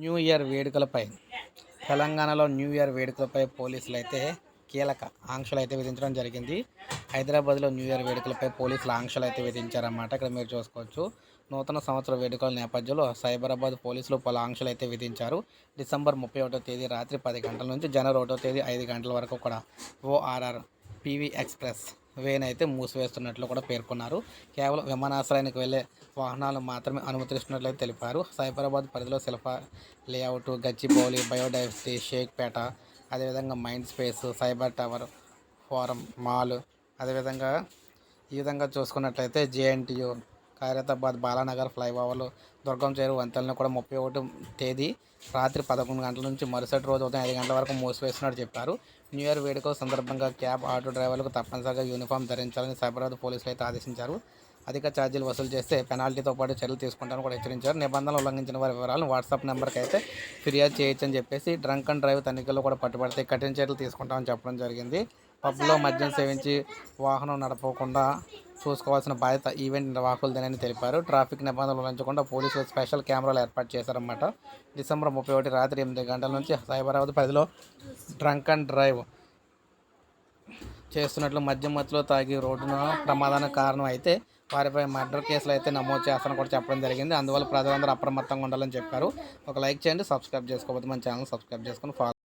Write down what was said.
New year వేడుకలపై తెలంగాణలో new year వేడుకలపై పోలీసులు అయితే కీలక ఆంక్షలు అయితే విధించడం జరిగింది. హైదరాబాద్లో న్యూ ఇయర్ వేడుకలపై పోలీసులు ఆంక్షలు అయితే విధించారన్నమాట. ఇక్కడ మీరు చూసుకోవచ్చు. నూతన సంవత్సర వేడుకల నేపథ్యంలో సైబరాబాద్ పోలీసులు పలు ఆంక్షలు అయితే విధించారు. డిసెంబర్ ముప్పై ఒకటో తేదీ రాత్రి పది గంటల నుంచి జనవరి ఒకటో తేదీ ఐదు గంటల వరకు కూడా ఓఆర్ఆర్ పీవీ ఎక్స్ప్రెస్ వేన్ అయితే మూసివేస్తున్నట్లు కూడా పేర్కొన్నారు. కేవలం విమానాశ్రయానికి వెళ్ళే వాహనాలు మాత్రమే అనుమతిస్తున్నట్లు తెలిపారు. సైబరాబాద్ పరిధిలో శిల్ప లేఅవుట్ గచ్చిబౌలి బయోడైవర్సిటీ షేక్పేట అదేవిధంగా mind space cyber tower forum mall అదేవిధంగా ఈ విధంగా చూసుకున్నట్లయితే జేఎన్టీయు ఖైరతాబాద్ బాలానగర్ ఫ్లైఓవర్లు దుర్గం చేరు వంతెనలు కూడా ముప్పై ఒకటి తేదీ రాత్రి పదకొండు గంటల నుంచి మరుసటి రోజు ఉదయం ఐదు గంటల వరకు మూసివేస్తున్నట్టు చెప్పారు. న్యూ ఇయర్ వేడుకల సందర్భంగా క్యాబ్ ఆటో డ్రైవర్లకు తప్పనిసరిగా యూనిఫామ్ ధరించాలని సైబరాబాద్ పోలీసులు అయితే ఆదేశించారు. అధిక ఛార్జీలు వసూలు చేస్తే పెనాల్టీతో పాటు చర్యలు తీసుకుంటారని కూడా హెచ్చరించారు. నిబంధనలు ఉల్లంఘించిన వారి వివరాలను వాట్సాప్ నెంబర్కి అయితే ఫిర్యాదు చేయొచ్చని చెప్పేసి డ్రంక్ అండ్ డ్రైవ్ తనిఖీల్లో కూడా పట్టుబడితే కఠిన చర్యలు తీసుకుంటామని చెప్పడం జరిగింది. పబ్లో మద్యం సేవించి వాహనం నడపకుండా చూసుకోవాల్సిన బాధ్యత ఈవెంట్ నిర్వాహకులదేనని తెలిపారు. ట్రాఫిక్ నిబంధనలు ఉల్లంఘించకుండా పోలీసులు స్పెషల్ కెమెరాలు ఏర్పాటు చేశారన్నమాట. డిసెంబర్ ముప్పై ఒకటి రాత్రి ఎనిమిది గంటల నుంచి సైబరాబాద్ పరిధిలో డ్రంక్ అండ్ డ్రైవ్ చేస్తున్నట్లు మద్యం మత్తులో తాగి రోడ్డున ప్రమాదానికి కారణం అయితే వారిపై మర్డర్ కేసులు అయితే నమోదు చేస్తారని కూడా చెప్పడం జరిగింది. అందువల్ల ప్రజలందరూ అప్రమత్తంగా ఉండాలని చెప్పారు. ఒక లైక్ చేయండి సబ్స్క్రైబ్ చేసుకోకపోతే మన ఛానల్ సబ్స్క్రైబ్ చేసుకొని ఫాలో